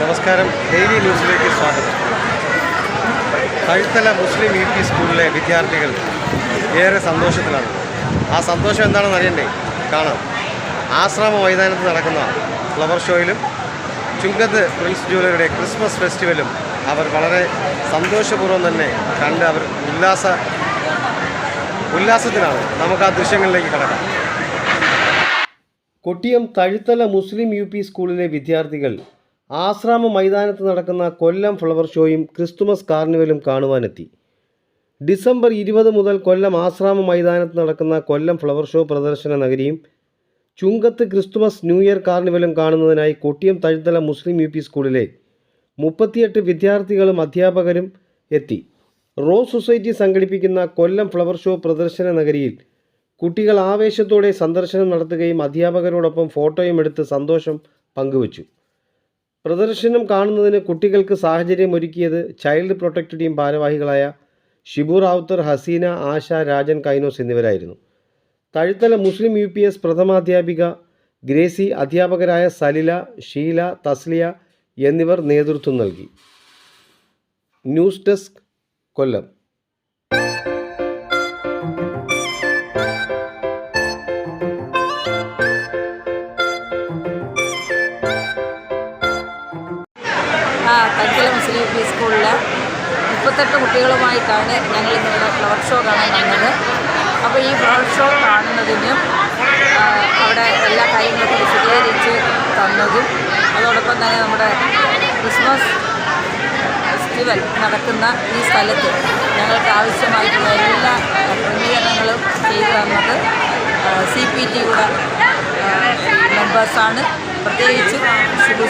നമസ്കാരം. ഡെയിലി ന്യൂസിലേക്ക് സ്വാഗതം. കഴുത്തല മുസ്ലിം യു പി സ്കൂളിലെ വിദ്യാർത്ഥികൾ ഏറെ സന്തോഷത്തിലാണ്. ആ സന്തോഷം എന്താണെന്ന് അറിയണ്ടേ? കാണാം. ആശ്രമ മൈതാനത്ത് നടക്കുന്ന ഫ്ലവർ ഷോയിലും ചുങ്കത്ത് പ്രിൻസ് ജൂലറിയുടെ ക്രിസ്മസ് ഫെസ്റ്റിവലും അവർ വളരെ സന്തോഷപൂർവം തന്നെ കണ്ട് അവർ ഉല്ലാസ ഉല്ലാസത്തിലാണ്. നമുക്ക് ആ ദൃശ്യങ്ങളിലേക്ക് കടക്കാം. Kottiyam Thazhuthala Muslim U P സ്കൂളിലെ വിദ്യാർത്ഥികൾ ആശ്രാമ മൈതാനത്ത് നടക്കുന്ന കൊല്ലം ഫ്ലവർ ഷോയും ക്രിസ്തുമസ് കാർണിവലും കാണുവാനെത്തി. ഡിസംബർ ഇരുപത് മുതൽ കൊല്ലം ആശ്രാമ മൈതാനത്ത് നടക്കുന്ന കൊല്ലം ഫ്ലവർ ഷോ പ്രദർശന നഗരിയും ചുങ്കത്ത് ക്രിസ്തുമസ് ന്യൂ ഇയർ കാർണിവലും കാണുന്നതിനായി Kottiyam Thazhuthala Muslim U P സ്കൂളിലെ മുപ്പത്തിയെട്ട് വിദ്യാർത്ഥികളും അധ്യാപകരും എത്തി. റോസ് സൊസൈറ്റി സംഘടിപ്പിക്കുന്ന കൊല്ലം ഫ്ലവർ ഷോ പ്രദർശന നഗരിയിൽ കുട്ടികൾ ആവേശത്തോടെ സന്ദർശനം നടത്തുകയും അധ്യാപകരോടൊപ്പം ഫോട്ടോയും എടുത്ത് സന്തോഷം പങ്കുവച്ചു. പ്രദർശനം കാണുന്നതിന് കുട്ടികൾക്ക് സാഹചര്യം ഒരുക്കിയത് ചൈൽഡ് പ്രൊട്ടക്റ്റ് ടീം ഭാരവാഹികളായ ഷിബു റാവുത്തർ ഹസീന ആശ രാജൻ കൈനോസ് എന്നിവരായിരുന്നു. Thazhuthala Muslim U P S പ്രഥമാധ്യാപിക Gracy അധ്യാപകരായ സലില ഷീല തസ്ലിയ എന്നിവർ നേതൃത്വം നൽകി. News desk Kollam. മുപ്പത്തെട്ട് കുട്ടികളുമായിട്ടാണ് ഞങ്ങൾ ഇന്നിവിടെ ഫ്ലവർ ഷോ കാണാൻ വന്നത്. അപ്പോൾ ഈ ഫ്ലവർ ഷോ കാണുന്നതിനും അവിടെ എല്ലാ കാര്യങ്ങളും വിശദീകരിച്ച് തന്നതും അതോടൊപ്പം തന്നെ നമ്മുടെ ക്രിസ്മസ് ഫെസ്റ്റിവൽ നടക്കുന്ന ഈ സ്ഥലത്ത് ഞങ്ങൾക്ക് ആവശ്യമായിട്ടുള്ള എല്ലാ ക്രമീകരണങ്ങളും ചെയ്തു തന്നത് സി പി ടിയുടെ മെമ്പേഴ്സാണ് പ്രത്യേകിച്ച് ഷിബു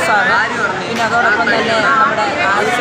പിന്നെ അതോടൊപ്പം തന്നെ നമ്മുടെ ആയിഷ